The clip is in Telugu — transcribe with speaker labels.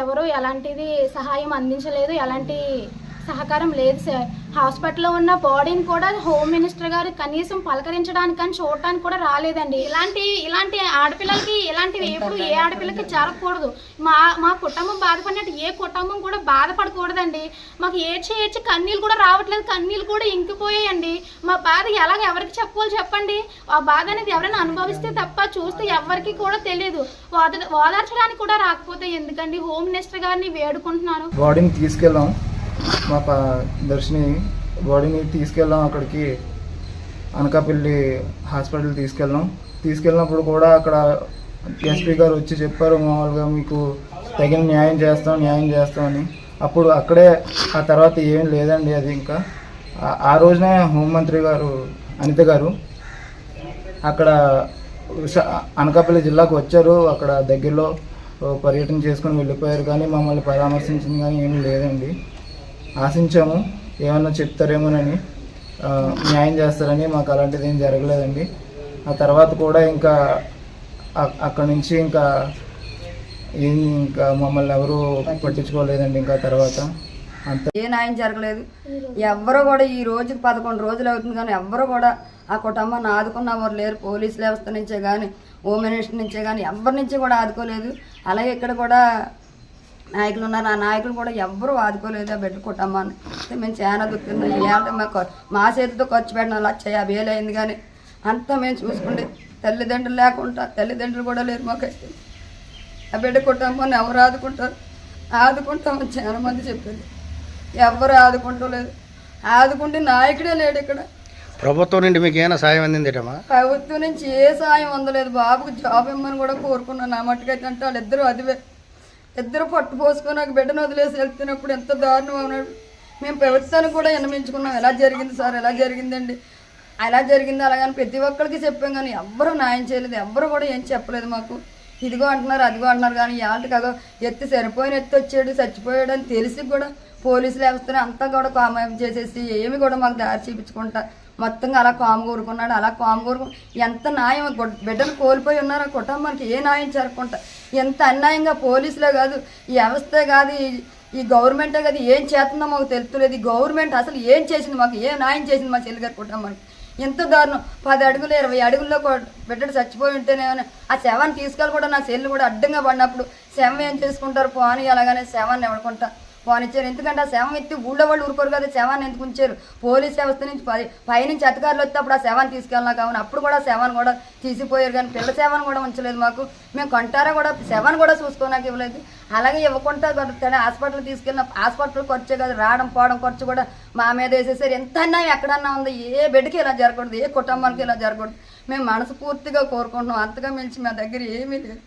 Speaker 1: ఎవరు ఎలాంటిది సహాయం అందించలేదు ఎలాంటి సహకారం లేదు సార్. హాస్పిటల్లో ఉన్న బాడీని కూడా హోమ్ మినిస్టర్ గారు కనీసం పలకరించడానికి కానీ చూడటానికి కూడా రాలేదండి. ఇలాంటి ఇలాంటి ఆడపిల్లలకి ఇలాంటివి ఎప్పుడు ఏ ఆడపిల్లకి జరగకూడదు మా మా కుటుంబం బాధపడినట్టు ఏ కుటుంబం కూడా బాధపడకూడదండి. మాకు ఏడ్చి ఏడ్చి కన్నీళ్ళు కూడా రావట్లేదు. కన్నీళ్ళు కూడా ఇంకిపోయాయండి. మా బాధ ఎలాగ ఎవరికి చెప్పుకోవాలి చెప్పండి. ఆ బాధ అనేది ఎవరైనా అనుభవిస్తే తప్ప చూస్తే ఎవరికి కూడా తెలియదు. ఓద ఓదార్చడానికి కూడా రాకపోతే ఎందుకండి? హోమ్ మినిస్టర్ గారిని వేడుకుంటున్నాను.
Speaker 2: బాడీని తీసుకెళ్ళాం మా ప దర్శిని బాడీని తీసుకెళ్ళాం అక్కడికి. అనకాపల్లి హాస్పిటల్ తీసుకెళ్ళాం తీసుకెళ్ళినప్పుడు కూడా అక్కడ ఎస్పీ గారు వచ్చి చెప్పారు మామూలుగా మీకు తగిన న్యాయం చేస్తాం న్యాయం చేస్తామని అప్పుడు అక్కడే ఆ తర్వాత ఏం లేదండి అది ఇంకా. ఆ- రోజునే హోంమంత్రి గారు అనిత గారు అక్కడ అనకాపల్లి జిల్లాకు వచ్చారు. అక్కడ దగ్గరలో పర్యటన చేసుకొని వెళ్ళిపోయారు కానీ మమ్మల్ని పరామర్శించింది కానీ ఏమీ లేదండి. ఆశించాము. ఏమన్నా చెప్తారేమోనని న్యాయం చేస్తారని మాకు అలాంటిది ఏం జరగలేదండి. ఆ తర్వాత కూడా ఇంకా అక్కడ అక్కడి నుంచి ఇంకా ఏం ఇంకా మమ్మల్ని ఎవరు పట్టించుకోలేదండి ఇంకా తర్వాత. అంత
Speaker 3: ఏ న్యాయం జరగలేదు. ఎవరు కూడా ఈ రోజుకి పదకొండు రోజులు అవుతుంది కానీ ఎవరు కూడా ఆ కుటుంబాన్ని ఆదుకున్న వారు లేరు. పోలీస్ వ్యవస్థ నుంచే కానీ హోమ్ మినిస్టర్ నుంచే కానీ ఎవరి నుంచి కూడా ఆదుకోలేదు. అలాగే ఇక్కడ కూడా నాయకులు ఉన్నారు. ఆ నాయకులు కూడా ఎవ్వరూ ఆదుకోలేదు. ఆ బిడ్డ కుటుంబాన్ని. మేము చాలా దుఃఖింది. ఏమంటే మా ఖర్- మా చేతితో ఖర్చు పెట్టిన లక్ష యాభై వేలు అయింది కానీ అంతా మేము చూసుకుంటే తల్లిదండ్రులు లేకుండా తల్లిదండ్రులు కూడా లేరు మాకైతే. ఆ బిడ్డ కుటుంబాన్ని ఎవరు ఆదుకుంటారు? ఆదుకుంటామని చాలా మంది చెప్పారు. ఎవరు ఆదుకుంటలేదు ఆదుకుంటే నాయకుడే లేడు ఇక్కడ.
Speaker 4: ప్రభుత్వం నుండి మీకు ఏమైనా సాయం అందిందిటమ్మా?
Speaker 3: ప్రభుత్వం నుంచి ఏ సాయం అందలేదు. బాబుకు జాబ్ ఇమ్మని కూడా కోరుకున్నాను. నా మట్టుకైతే అంటే వాళ్ళిద్దరూ అదివే ఇద్దరు పట్టు పోసుకొని నాకు బిడ్డను వదిలేసి వెళ్తున్నప్పుడు ఎంత దారుణం అవునాడు మేము ప్రభుత్వానికి కూడా విన్నమించుకున్నాం ఎలా జరిగింది సార్? ఎలా జరిగిందండి? ఎలా జరిగింది? అలాగని ప్రతి ఒక్కరికి చెప్పాం కానీ ఎవ్వరూ న్యాయం చేయలేదు. ఎవ్వరు కూడా ఏం చెప్పలేదు మాకు. ఇదిగో అంటున్నారు అదిగో అంటున్నారు కానీ ఇవాళ కాదో. ఎత్తి సరిపోయిన ఎత్తి వచ్చాడు చచ్చిపోయాడు అని తెలిసి కూడా పోలీసులు వ్యవస్థని అంతా కూడా కామయం చేసేసి ఏమి కూడా మాకు దారి చూపించుకుంటా మొత్తంగా అలా కాము కోరుకున్నాడు అలా కాము కోరుకు ఎంత న్యాయం బిడ్డలు కోల్పోయి ఉన్నారు ఆ కుటుంబానికి ఏ న్యాయం జరగకుండా? ఎంత అన్యాయంగా పోలీసులే కాదు ఈ వ్యవస్థే కాదు ఈ- గవర్నమెంటే కాదు ఏం చేస్తుందో మాకు తెలుస్తలేదు ఈ గవర్నమెంట్ అసలు ఏం చేసింది మాకు ఏ న్యాయం చేసింది మా చెల్లి గారి కుటుంబానికి? ఎంత దారుణం. పది అడుగులు ఇరవై అడుగుల్లో బిడ్డడు చచ్చిపోయి ఉంటేనే ఆ శవాన్ని తీసుకెళ్ళి కూడా నా సెల్లు కూడా అడ్డంగా పడినప్పుడు శవం ఏం చేసుకుంటారు? పోనీ అలాగనే శవాన్ని ఎవడుకుంటా? పోనిచ్చారు. ఎందుకంటే ఆ శవం ఎత్తి ఊళ్ళో వాళ్ళు ఊరుకోరు కదా శవాన్ని ఎందుకు ఉంచారు? పోలీస్ వ్యవస్థ నుంచి పై పైనుంచి అధికారులు వస్తే అప్పుడు ఆ శవాన్ని తీసుకెళ్ళినా కావున అప్పుడు కూడా శవాన్ని కూడా తీసిపోయారు కానీ పిల్ల శవాన్ని కూడా ఉంచలేదు మాకు. మేము కొంటారా కూడా? శవాన్ని కూడా చూసుకోనాక ఇవ్వలేదు. అలాగే ఇవ్వకుండా తన హాస్పిటల్ తీసుకెళ్ళిన హాస్పిటల్ ఖర్చు కాదు రావడం పోవడం ఖర్చు కూడా మా మీద వేసేసారు. ఎంత అన్నా ఎక్కడన్నా ఉంది ఏ బిడ్డకి ఇలా జరగకూడదు ఏ కుటుంబానికి ఇలా జరగకూడదు. మేము మనస్ఫూర్తిగా కోరుకుంటున్నాం. అంతగా మించి మా దగ్గర ఏమీ లేదు.